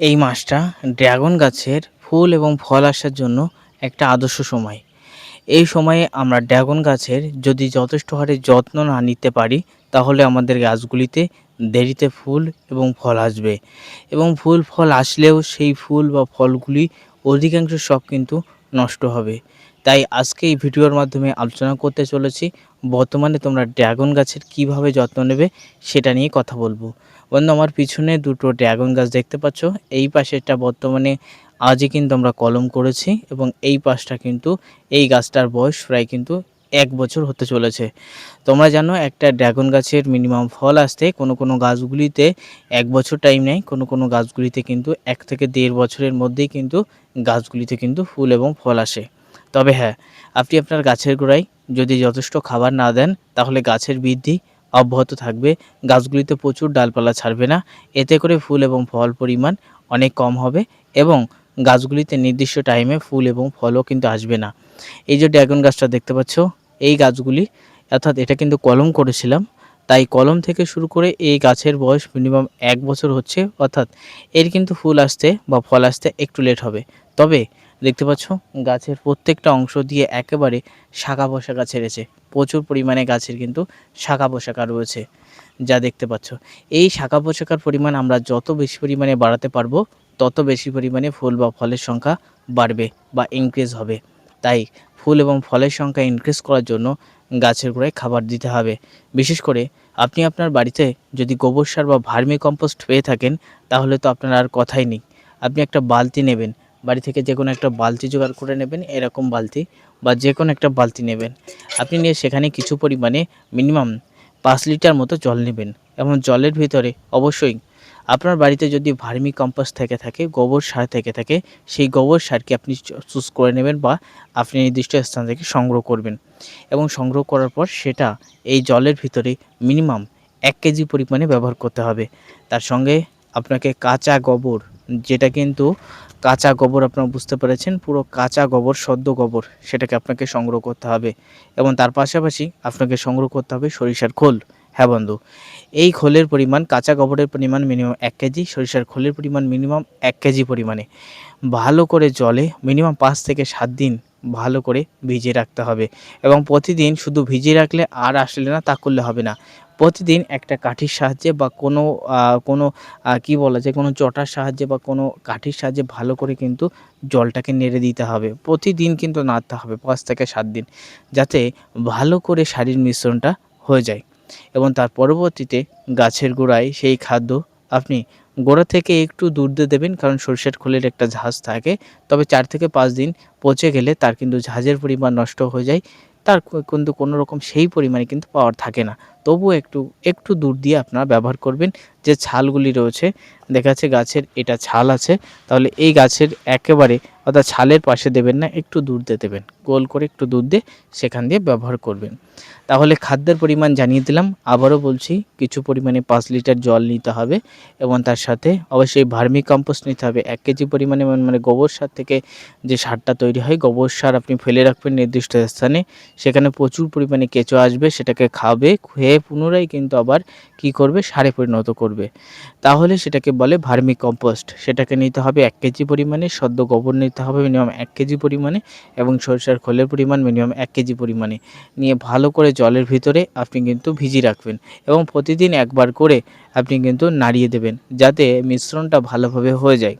এই মাসটা ড্রাগন গাছের ফুল এবং ফল আসার জন্য একটা আদর্শ সময়। এই সময়ে আমরা ড্রাগন গাছের যদি যথেষ্ট হারে যত্ন না নিতে পারি, তাহলে আমাদের গাছগুলিতে দেরিতে ফুল এবং ফল আসবে। এবং ফুল, ফল আসলেও সেই ফুল বা ফলগুলি অধিকাংশ সব কিন্তু নষ্ট হবে। তাই আজকে এই ভিডিওর মাধ্যমে আলোচনা করতে চলেছি, বর্তমানে তোমরা ড্রাগন গাছের কীভাবে যত্ন নেবে সেটা নিয়ে কথা বলব। বন্ধু, আমার পিছনে দুটো ড্রাগন গাছ দেখতে পাচ্ছ। এই পাশেরটা বর্তমানে আজই কিন্তু আমরা কলম করেছি এবং এই পাশটা কিন্তু এই গাছটার বয়স প্রায় কিন্তু এক বছর হতে চলেছে। তোমরা জানো, একটা ড্রাগন গাছের মিনিমাম ফল আসতে কোনো কোনো গাছগুলিতে এক বছর টাইম নেয়। কোনো কোনো গাছগুলিতে কিন্তু এক থেকে দেড় বছরের মধ্যেই কিন্তু গাছগুলিতে কিন্তু ফুল এবং ফল আসে। তবে হ্যাঁ আপনি আপনার গাছের গোড়ায় যদি যথেষ্ট খাবার না দেন, তাহলে গাছের বৃদ্ধি অব্যাহত থাকবে। গাছগুলিতে প্রচুর ডালপালা ছাড়বে না। এতে করে ফুল এবং ফল পরিমাণ অনেক কম হবে এবং গাছগুলিতে নির্দিষ্ট টাইমে ফুল এবং ফলও কিন্তু আসবে না। এই যে ড্রাগন গাছটা দেখতে পাচ্ছ, এই গাছগুলি, অর্থাৎ এটা কিন্তু কলম করেছিলাম, তাই কলম থেকে শুরু করে এই গাছের বয়স মিনিমাম এক বছর হচ্ছে, অর্থাৎ এর কিন্তু ফুল আসতে বা ফল আসতে একটু লেট হবে। তবে দেখতে পাচ্ছ? গাছের প্রত্যেকটা অংশ দিয়ে একেবারে শাখা পোশাকা ছেড়েছে। প্রচুর পরিমাণে গাছের কিন্তু শাখা পোশাকা রয়েছে, যা দেখতে পাচ্ছ। এই শাখা পোশাকার পরিমাণ আমরা যত বেশি পরিমাণে বাড়াতে পারব, তত বেশি পরিমাণে ফুল বা ফলের সংখ্যা বাড়বে বা ইনক্রিজ হবে। তাই ফুল এবং ফলের সংখ্যা ইনক্রিজ করার জন্য গাছের গোড়ায় খাবার দিতে হবে। বিশেষ করে আপনি আপনার বাড়িতে যদি গোবর সার বা ভার্মি কম্পোস্ট পেয়ে থাকেন, তাহলে তো আপনার আর কথাই নেই। আপনি একটা বালতি নেবেন বাড়ি থেকে যে কোনো একটা বালতি জোগাড় করে নেবেন, এরকম বালতি বা যে কোনো একটা বালতি নেবেন। আপনি নিয়ে সেখানে কিছু পরিমাণে মিনিমাম পাঁচ লিটার মতো জল নেবেন এবং জলের ভিতরে অবশ্যই আপনার বাড়িতে যদি ভার্মি কম্পোস্ট থেকে থাকে, গোবর সার থেকে থাকে, সেই গোবর সারকে আপনি চুজ করে নেবেন বা আপনি নির্দিষ্ট স্থান থেকে সংগ্রহ করবেন। এবং সংগ্রহ করার পর সেটা এই জলের ভিতরে মিনিমাম এক কেজি পরিমাণে ব্যবহার করতে হবে। তার সঙ্গে আপনাকে কাঁচা গোবর যেটা কিন্তু কাঁচা গোবর আপনারা বুঝতে পেরেছেন, পুরো কাঁচা গোবর, সদ্য গোবর সেটাকে আপনাকে সংগ্রহ করতে হবে এবং তার পাশাপাশি আপনাকে সংগ্রহ করতে হবে সরিষার খোল। হ্যাঁ বন্ধু, এই খোলের পরিমাণ, কাঁচা গোবরের পরিমাণ মিনিমাম এক কেজি, সরিষার খোলের পরিমাণ মিনিমাম এক কেজি পরিমাণে। ভালো করে জলে মিনিমাম পাঁচ থেকে সাত দিন ভালো করে ভিজিয়ে রাখতে হবে এবং প্রতিদিন শুধু ভিজিয়ে রাখলে আর আসলে না, তা করলে হবে না। প্রতিদিন একটা কাঠির সাহায্যে বা কোনো কোনো কি বলা যায় কোনো চটার সাহায্যে বা কোনো কাঠির সাহায্যে ভালো করে কিন্তু জলটাকে নেড়ে দিতে হবে। প্রতিদিন কিন্তু নাড়তে হবে পাঁচ থেকে সাত দিন যাতে ভালো করে শাড়ির মিশ্রণটা হয়ে যায় এবং তার পরবর্তীতে গাছের গোড়ায় সেই খাদ্য আপনি গোড়া থেকে একটু দূর দিয়ে দেবেন কারণ সরষের খোলের একটা ঝাঁজ থাকে। তবে চার থেকে পাঁচ দিন পচে গেলে তার কিন্তু ঝাঁজের পরিমাণ নষ্ট হয়ে যায়। তার কিন্তু কোনো রকম সেই পরিমাণে কিন্তু পাওয়ার থাকে না। তবুও একটু একটু দূর দিয়ে আপনারা ব্যবহার করবেন। যে ছালগুলি রয়েছে, দেখা যাচ্ছে গাছের এটা ছাল আছে, তাহলে এই গাছের একেবারে অর্থাৎ ছালের পাশে দেবেন না, একটু দূর দিয়ে দেবেন। গোল করে একটু দূর দিয়ে সেখান দিয়ে ব্যবহার করবেন। তাহলে খাদ্যের পরিমাণ জানিয়ে দিলাম। আবারও বলছি, কিছু পরিমাণে পাঁচ লিটার জল নিতে হবে এবং তার সাথে অবশ্যই ভার্মি কম্পোস্ট নিতে হবে। এক কেজি পরিমাণে মানে গোবর সার থেকে যে সারটা তৈরি হয়, গোবর সার আপনি ফেলে রাখবেন নির্দিষ্ট স্থানে। সেখানে প্রচুর পরিমাণে কেঁচো আসবে, সেটাকে খাবে, খেয়ে পুনরায় কিন্তু আবার কি করবে? সারে পরিণত করবে। তাহলে সেটাকে বলে ভার্মি কম্পোস্ট সেটাকে নিতে হবে এক কেজি পরিমাণে, সদ্য গোবর নিতে হবে মিনিমাম এক কেজি পরিমাণে এবং সরিষার খোলের পরিমাণ মিনিমাম এক কেজি পরিমাণে। নিয়ে ভালো করে জলের ভিতরে আপনি কিন্তু ভিজিয়ে রাখবেন এবং প্রতিদিন একবার করে আপনি কিন্তু নাড়িয়ে দেবেন যাতে মিশ্রণটা ভালোভাবে হয়ে যায়।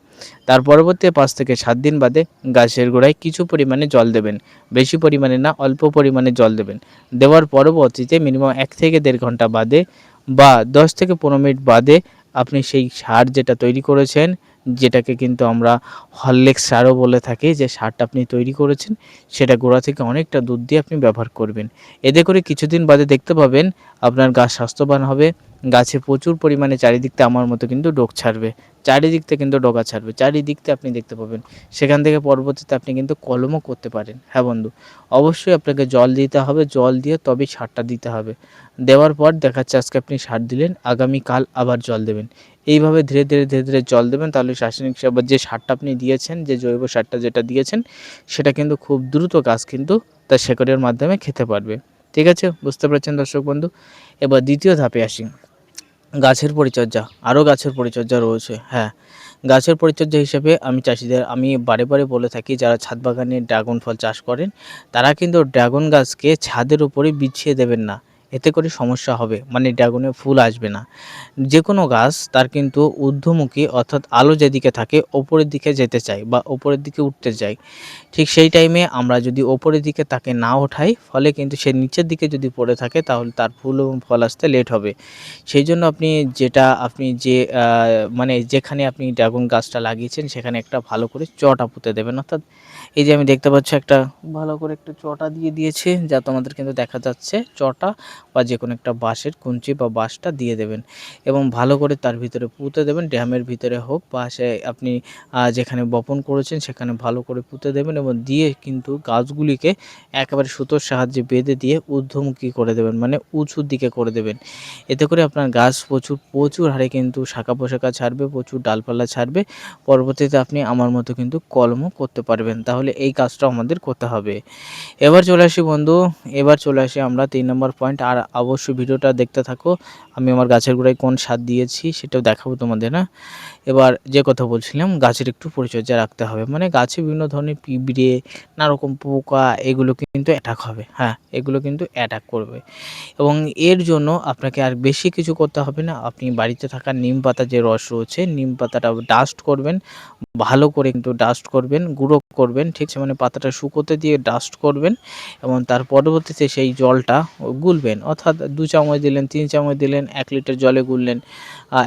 তার পরবর্তী পাঁচ থেকে সাত দিন বাদে গাছের গোড়ায় কিছু পরিমাণে জল দেবেন। বেশি পরিমাণে না, অল্প পরিমাণে জল দেবেন। দেওয়ার পরবর্তীতে মিনিমাম এক থেকে দেড় ঘণ্টা বাদে বা দশ থেকে পনেরো মিনিট বাদে আপনি সেই সার যেটা তৈরি করেছেন, যেটাকে কিন্তু আমরা হরলেক্স সারও বলে থাকি, যে সারটা আপনি তৈরি করেছেন, সেটা গোড়া থেকে অনেকটা দুধ দিয়ে আপনি ব্যবহার করবেন। এতে করে কিছুদিন বাদে দেখতে পাবেন আপনার গাছ স্বাস্থ্যবান হবে গাছে প্রচুর পরিমাণে চারিদিকতে আমার মতো কিন্তু ডোক ছাড়বে। চারিদিকতে কিন্তু ডগা ছাড়বে। চারিদিকতে আপনি দেখতে পাবেন। সেখান থেকে পরবর্তীতে আপনি কিন্তু কলমও করতে পারেন। হ্যাঁ বন্ধু, অবশ্যই আপনাকে জল দিতে হবে। জল দিয়ে তবেই সারটা দিতে হবে। দেওয়ার পর দেখাচ্ছে আজকে আপনি সার দিলেন। আগামীকাল আবার জল দেবেন। এইভাবে ধীরে ধীরে ধীরে ধীরে জল দেবেন। তাহলে রাসায়নিক সার যে সারটা আপনি দিয়েছেন, যে জৈব সারটা যেটা দিয়েছেন, সেটা কিন্তু খুব দ্রুত গাছ কিন্তু তার শেকড়ের মাধ্যমে খেতে পারবে। ঠিক আছে? বুঝতে পারছেন দর্শক বন্ধু? এবার দ্বিতীয় ধাপে আসি। গাছের পরিচর্যা, আরও গাছের পরিচর্যা রয়েছে হ্যাঁ। গাছের পরিচর্যা হিসেবে আমি চাষিদের, আমি বারে বারে বলে থাকি, যারা ছাদ বাগানে ড্রাগন ফল চাষ করেন, তারা কিন্তু ড্রাগন গাছকে ছাদের উপরে বিছিয়ে দেবেন না। এতে করে সমস্যা হবে। মানে ড্রাগনে ফুল আসবে না। যে কোনো গাছ তার কিন্তু ঊর্ধ্বমুখী অর্থাৎ আলো যেদিকে থাকে ওপরের দিকে যেতে চায় বা ওপরের দিকে উঠতে চায়। ঠিক সেই টাইমে আমরা যদি ওপরের দিকে তাকে না ওঠাই, ফলে কিন্তু সে নিচের দিকে যদি পড়ে থাকে তাহলে তার ফুল এবং ফল আসতে লেট হবে। সেই জন্য আপনি যেটা, আপনি যে মানে যেখানে আপনি ড্রাগন গাছটা লাগিয়েছেন সেখানে একটা ভালো করে চটা পুঁতে দেবেন। অর্থাৎ এই যে আমি দেখতে পাচ্ছি একটা ভালো করে একটা চটা দিয়ে দিয়েছে, যা তোমাদের কিন্তু দেখা যাচ্ছে। চটা বা যে কোনো একটা বাঁশের কুঞ্চি বা বাঁশটা দিয়ে দেবেন এবং ভালো করে তার ভিতরে পুঁতে দেবেন, ড্যামের ভিতরে হোক বা সে আপনি যেখানে বপন করেছেন সেখানে ভালো করে পুঁতে দেবেন এবং দিয়ে কিন্তু গাছগুলিকে একেবারে সুতোর সাহায্যে বেঁধে দিয়ে ঊর্ধ্বমুখী করে দেবেন মানে উঁচুর দিকে করে দেবেন। এতে করে আপনার গাছ প্রচুর প্রচুর হারে কিন্তু শাখা পোশাখা ছাড়বে, প্রচুর ডালপালা ছাড়বে। পরবর্তীতে আপনি আমার মতো কিন্তু কলমও করতে পারবেন। তাহলে এই কাজটা আমাদের করতে হবে। এবার চলে আসি বন্ধু, এবার চলে আসি আমরা তিন নম্বর পয়েন্ট আর অবশ্যই ভিডিওটা দেখতে থাকো। আমি আমার গাছের গোড়ায় কোন সার দিয়েছি সেটাও দেখাবো তোমাদের না এবার যে কথা বলছিলাম, গাছের একটু পরিচর্যা রাখতে হবে। মানে গাছে বিভিন্ন ধরনের পিঁপড়ে, নানারকম পোকা, এগুলো কিন্তু অ্যাটাক হবে। হ্যাঁ এগুলো কিন্তু অ্যাটাক করবে। এবং এর জন্য আপনাকে আর বেশি কিছু করতে হবে না। আপনি বাড়িতে থাকা নিম পাতা যে রস রয়েছে, নিম পাতাটা ডাস্ট করবেন। ভালো করে কিন্তু ডাস্ট করবেন, গুঁড়ো করবেন, ঠিক আছে মানে পাতাটা শুকোতে দিয়ে ডাস্ট করবেন এবং তার পরবর্তীতে সেই জলটা গুলবেন। অর্থাৎ দু চামচ দিলেন, তিন চামচ দিলেন, এক লিটার জলে গুললেন।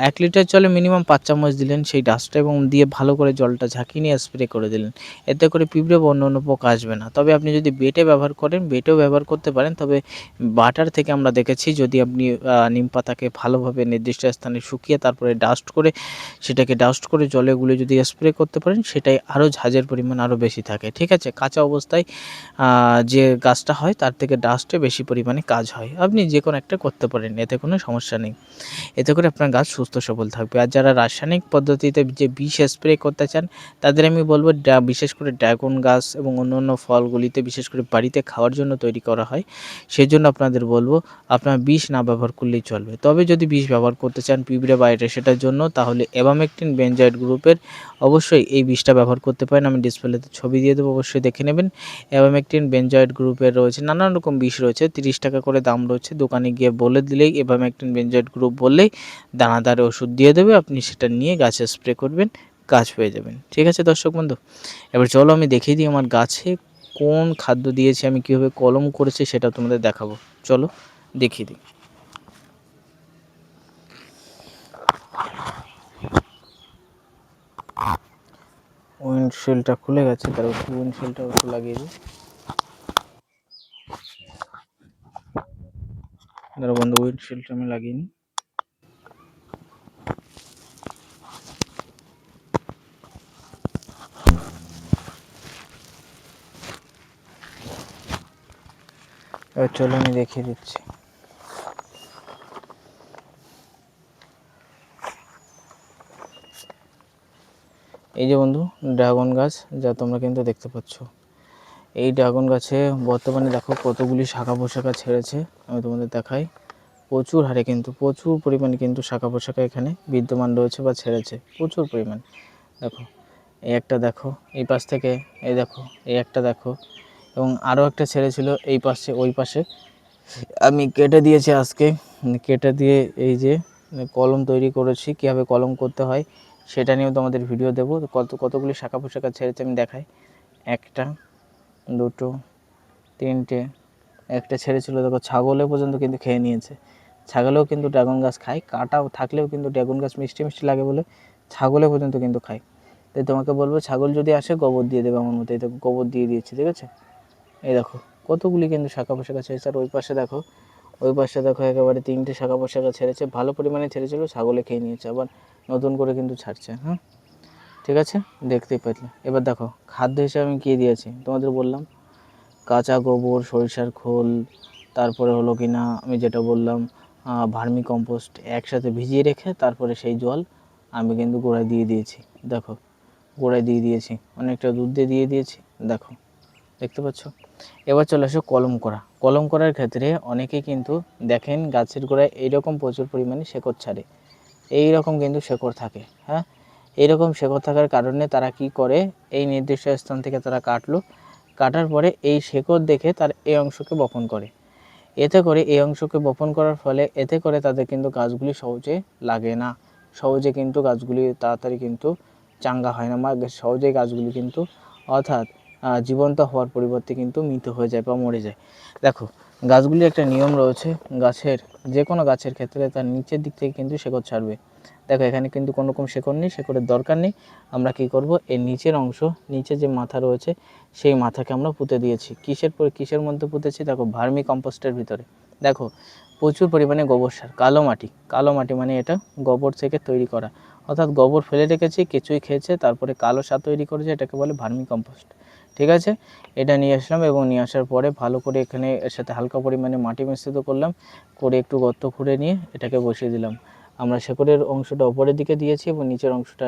এক লিটার জলে মিনিমাম পাঁচ চামচ দিলেন। সেই ডাস্টটা এবং দিয়ে ভালো করে জলটা ঝাঁকিয়ে নিয়ে স্প্রে করে দিলেন। এতে করে পিঁপড়ে বা অন্য অন্য পোকা আসবে না। তবে আপনি যদি বেটে ব্যবহার করেন বেটেও ব্যবহার করতে পারেন। তবে বাটার থেকে আমরা দেখেছি, যদি আপনি নিম পাতাকে ভালোভাবে নির্দিষ্ট স্থানে শুকিয়ে তারপরে ডাস্ট করে, সেটাকে ডাস্ট করে জলে গুলে যদি স্প্রে করতে পারেন, সেটাই আরও ঝাঁজের পরিমাণ আরও বেশি থাকে। ঠিক আছে? কাঁচা অবস্থায় যে গাছটা হয়, তার থেকে ডাস্টে বেশি পরিমাণে কাজ হয়। আপনি যে কোনো একটা করতে পারেন, এতে কোনো সমস্যা নেই। এতে করে আপনার গাছ সুস্থ সবল থাকবে। আর যারা রাসায়নিক পদ্ধতিতে যে বিষ স্প্রে করতে চান, তাদের আমি বলব বিশেষ করে ড্রাগন গাছ এবং অন্য অন্য ফলগুলিতে, বিশেষ করে বাড়িতে খাওয়ার জন্য তৈরি করা হয়। সেই জন্য আপনাদের বলব, আপনার বিষ না ব্যবহার করলেই চলবে। তবে যদি বিষ ব্যবহার করতে চান পিঁপড়ে বাইরে সেটার জন্য, তাহলে এভামেকটিন বেনজয়েড গ্রুপের অবশ্যই এই বিষটা ব্যবহার করতে পারেন। আমি ডিসপ্লেতে ছবি দিয়ে দেবো, অবশ্যই দেখে নেবেন। এভামেকটিন বেনজয়েড গ্রুপের রয়েছে, নানান রকম বিষ রয়েছে, তিরিশ টাকা করে দাম রয়েছে। দোকানে গিয়ে বলে দিলেই এভামেকটিন বেনজয়েড গ্রুপ বললেই দানাদারে ওষুধ দিয়ে দেবে, আপনি সেটা নিয়ে গাছে স্প্রে করবেন, গাছ পেয়ে যাবেন। ঠিক আছে দর্শক বন্ধু? এবার চলো আমি দেখিয়ে দিই আমার গাছে কোন খাদ্য দিয়েছি, আমি কীভাবে কলম করেছি সেটা তোমাদের দেখাবো। চলো দেখিয়ে দিই। উইন্ডশিল্ডটা খুলে গেছে তার একটু উইন্ডশিল্ডটা একটু লাগিয়ে দিই। বন্ধু উইন্ডশিল্ডটা আমি লাগিয়ে নিই। এবার চলো আমি দেখিয়ে দিচ্ছি। এই যে বন্ধু, ড্রাগন গাছ, যা তোমরা কিন্তু দেখতে পাচ্ছ। এই ড্রাগন গাছে বর্তমানে দেখো কতগুলি শাখা পোশাখা ছেড়েছে, আমি তোমাদের দেখাই। প্রচুর হারে কিন্তু, প্রচুর পরিমাণে কিন্তু শাখা পোশাখা এখানে বিদ্যমান রয়েছে বা ছেড়েছে, প্রচুর পরিমাণ। দেখো, এই একটা দেখো, এই পাশ থেকে, এই দেখো, এই একটা দেখো। এবং আরও একটা ছেড়ে ছিল এই পাশে, ওই পাশে। আমি কেটে দিয়েছি আজকে। কেটে দিয়ে এই যে কলম তৈরি করেছি, কীভাবে কলম করতে হয়, সেটা নিয়েও তোমাদের ভিডিও দেবো। কত, কতগুলি শাখা পোশাখা ছেড়েছে আমি দেখাই। একটা, দুটো, তিনটে, একটা ছেড়েছিল দেখো ছাগলে পর্যন্ত কিন্তু খেয়ে নিয়েছে। ছাগলেও কিন্তু ড্রাগন গাছ খায়, কাঁটাও থাকলেও কিন্তু ড্রাগন গাছ মিষ্টি মিষ্টি লাগে বলে ছাগলে পর্যন্ত কিন্তু খায়। তাই তোমাকে বলব, ছাগল যদি আসে, গোবর দিয়ে দেবে আমার মতো। এই দেখো, গোবর দিয়ে দিয়েছি, ঠিক আছে? এই দেখো, কতগুলি কিন্তু শাখা পোশাখা ছেড়েছে আর ওই পাশে দেখো, ওই পাশে দেখো একেবারে তিনটে শাখা পোশাখা ছেড়েছে। ভালো পরিমাণে ছেড়েছিল, ছাগলে খেয়ে নিয়েছে, আবার নতুন করে কিন্তু ছাড়ছে হ্যাঁ? ঠিক আছে? দেখতেই পেলে। এবার দেখো, খাদ্য হিসাবে আমি কী দিয়েছি? তোমাদের বললাম, কাঁচা গোবর, সরিষার খোল, তারপরে হলো কি না আমি যেটা বললাম ভার্মি কম্পোস্ট একসাথে ভিজিয়ে রেখে তারপরে সেই জল আমি কিন্তু গোড়ায় দিয়ে দিয়েছি। দেখো, গোড়ায় দিয়ে দিয়েছি, অনেকটা দুধ দিয়ে দিয়ে দিয়েছি। দেখো, দেখতে পাচ্ছ? এবার চলে আসো কলম করা। কলম করার ক্ষেত্রে অনেকে কিন্তু দেখেন গাছের গোড়ায় এইরকম প্রচুর পরিমাণে শেকড় ছাড়ে। এই রকম কিন্তু শেকড় থাকে হ্যাঁ? এইরকম শেকড় থাকার কারণে তারা কি করে? এই নির্দিষ্ট স্থান থেকে তারা কাটলো। কাটার পরে এই শেকড় দেখে তার এই অংশকে বপন করে। এতে করে এই অংশকে বপন করার ফলে এতে করে তাদের কিন্তু গাছগুলি সহজে লাগে না। সহজে কিন্তু গাছগুলি তাড়াতাড়ি কিন্তু চাঙ্গা হয় না। বা সহজেই গাছগুলি কিন্তু, অর্থাৎ জীবন্ত হওয়ার পরিবর্তে কিন্তু মৃত হয়ে যায় বা মরে যায়। দেখো, গাছগুলির একটা নিয়ম রয়েছে, গাছের যে কোনো গাছের ক্ষেত্রে তার নিচের দিক থেকে কিন্তু শেকড় ছাড়বে। দেখো, এখানে কিন্তু কোনো রকম শেকড় নেই, শেকড়ের দরকার নেই। আমরা কি করব? এর নিচের অংশ, নিচে যে মাথা রয়েছে, সেই মাথাকে আমরা পুঁতে দিয়েছি। কিসের পর, কিসের মধ্যে পুঁতেছি? দেখো, ভার্মি কম্পোস্টের ভিতরে। দেখো, প্রচুর পরিমাণে গোবর সার, কালো মাটি। কালো মাটি মানে এটা গোবর থেকে তৈরি করা। অর্থাৎ গোবর ফেলে রেখেছি কেঁচুই খেয়েছে, তারপরে কালো সার তৈরি করেছে, এটাকে বলে ভার্মি কম্পোস্ট। ঠিক আছে? এটা নিয়ে আসলাম এবং নিয়ে আসার পরে ভালো করে এখানে এর সাথে হালকা পরিমাণে মাটি মিশ্রিত করলাম, করে একটু গর্ত খুঁড়ে নিয়ে এটাকে বসিয়ে দিলাম। আমরা শেকড়ের অংশটা ওপরের দিকে দিয়েছি এবং নিচের অংশটা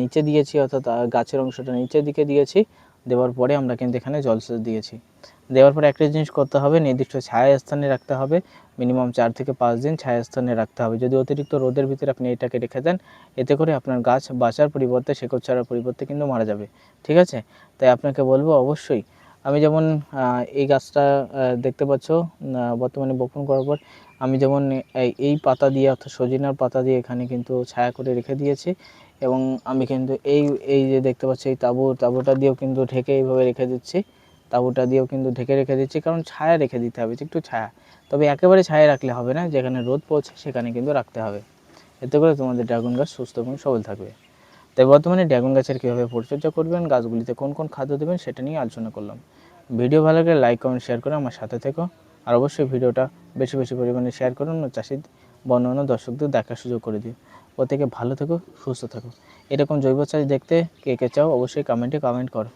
নিচে দিয়েছি, অর্থাৎ গাছের অংশটা নিচের দিকে দিয়েছি। দেওয়ার পরে আমরা কিন্তু এখানে জলসেচ দিয়েছি। দেওয়ার পরে একটা জিনিস করতে হবে, নির্দিষ্ট ছায়া স্থানে রাখতে হবে মিনিমাম চার থেকে পাঁচ দিন ছায়া স্থানে রাখতে হবে। যদি অতিরিক্ত রোদের ভিতরে আপনি এটাকে রেখে দেন, এতে করে আপনার গাছ বাঁচার পরিবর্তে, শেকড় ছাড়ার পরিবর্তে কিন্তু মারা যাবে। ঠিক আছে? তাই আপনাকে বলব অবশ্যই, আমি যেমন এই গাছটা দেখতে পাচ্ছ বর্তমানে বপন করার পর, আমি যেমন এই- পাতা দিয়ে অর্থাৎ সজিনার পাতা দিয়ে এখানে কিন্তু ছায়া করে রেখে দিয়েছি এবং আমি কিন্তু এই এই যে দেখতে পাচ্ছি, এই তাঁবু, তাঁবুটা দিয়েও কিন্তু ঢেকে এইভাবে রেখে দিচ্ছি। তাঁবুটা দিয়েও কিন্তু ঢেকে রেখে দিচ্ছি, কারণ ছায়া রেখে দিতে হবে, একটু ছায়া। তবে একেবারে ছায়া রাখলে হবে না, যেখানে রোদ পড়ছে সেখানে কিন্তু রাখতে হবে। এতে করে তোমাদের ড্রাগন গাছ সুস্থ এবং সবল থাকবে। তাই বর্তমানে ড্রাগন গাছের কীভাবে পরিচর্যা করবেন, গাছগুলিতে কোন কোন খাদ্য দেবেন সেটা নিয়ে আলোচনা করলাম। ভিডিও ভালো লাগলে লাইক, কমেন্ট, শেয়ার করে আমার সাথে থেকো। আর অবশ্যই ভিডিওটা বেশি বেশি পরিমাণে শেয়ার করুন ও চাষি বর্ণনা দর্শকদের দেখার সুযোগ করে দিও প্রত্যেকে ভালো থেকো, সুস্থ থাকো। এরকম জৈব চাষ দেখতে কে কে চাও অবশ্যই কমেন্টে কমেন্ট করো।